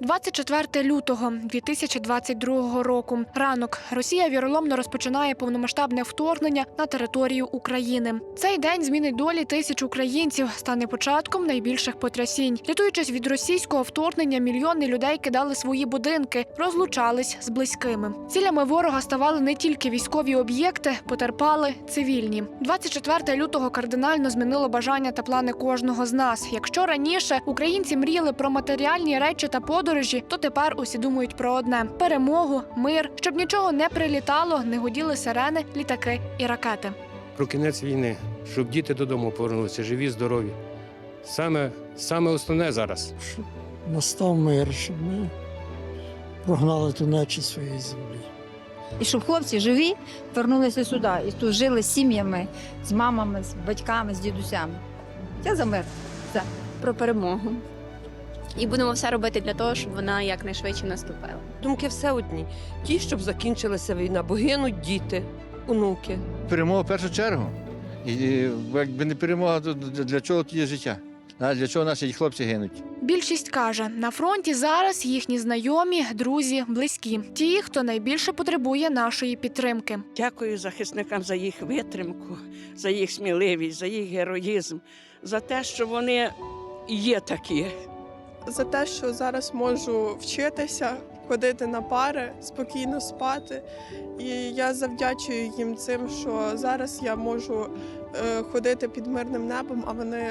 24 лютого 2022 року. Ранок Росія віроломно розпочинає повномасштабне вторгнення на територію України. Цей день змінить долі тисяч українців, стане початком найбільших потрясінь. Рятуючись від російського вторгнення, мільйони людей кидали свої будинки, розлучались з близькими. Цілями ворога ставали не тільки військові об'єкти, потерпали цивільні. 24 лютого кардинально змінило бажання та плани кожного з нас. Якщо раніше українці мріяли про матеріальні речі та подорожі, то тепер усі думають про одне: перемогу, мир, щоб нічого не прилітало, не гуділи сирени, літаки і ракети. про кінець війни, щоб діти додому повернулися, живі, здорові. Саме, саме основне зараз. настав мир, щоб ми прогнали ту нечість своєї землі. І щоб хлопці живі вернулися сюди і тут жили з сім'ями, з мамами, з батьками, з дідусями. Я за мир. про перемогу. І будемо все робити для того, щоб вона якнайшвидше наступила. Думки все одні. Ті, щоб закінчилася війна, бо гинуть діти, онуки. перемога в першу чергу. І, і якби не перемога, то для для чого тут є життя? А для чого наші хлопці гинуть? Більшість каже, на фронті зараз їхні знайомі, друзі, близькі, ті, хто найбільше потребує нашої підтримки. Дякую захисникам за їх витримку, за їх сміливість, за їх героїзм, за те, що вони є такі. За те, що зараз можу вчитися, ходити на пари, спокійно спати. І я завдячую їм цим, що зараз я можу е, ходити під мирним небом, а вони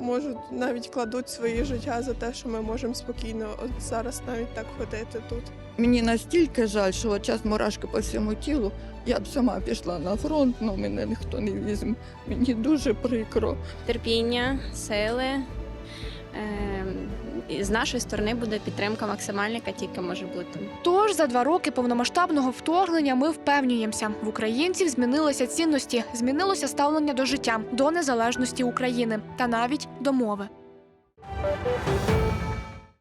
можуть навіть кладуть свої життя за те, що ми можемо спокійно от зараз навіть так ходити тут. Мені настільки жаль, що от час мурашки по всьому тілу. Я б сама пішла на фронт, але мене ніхто не візьме. Мені дуже прикро. Терпіння, сили. Ем, і З нашої сторони буде підтримка максимальна, яка тільки може бути. Тож за два роки повномасштабного вторгнення ми впевнюємося, в українців змінилися цінності, змінилося ставлення до життя, до незалежності України та навіть до мови.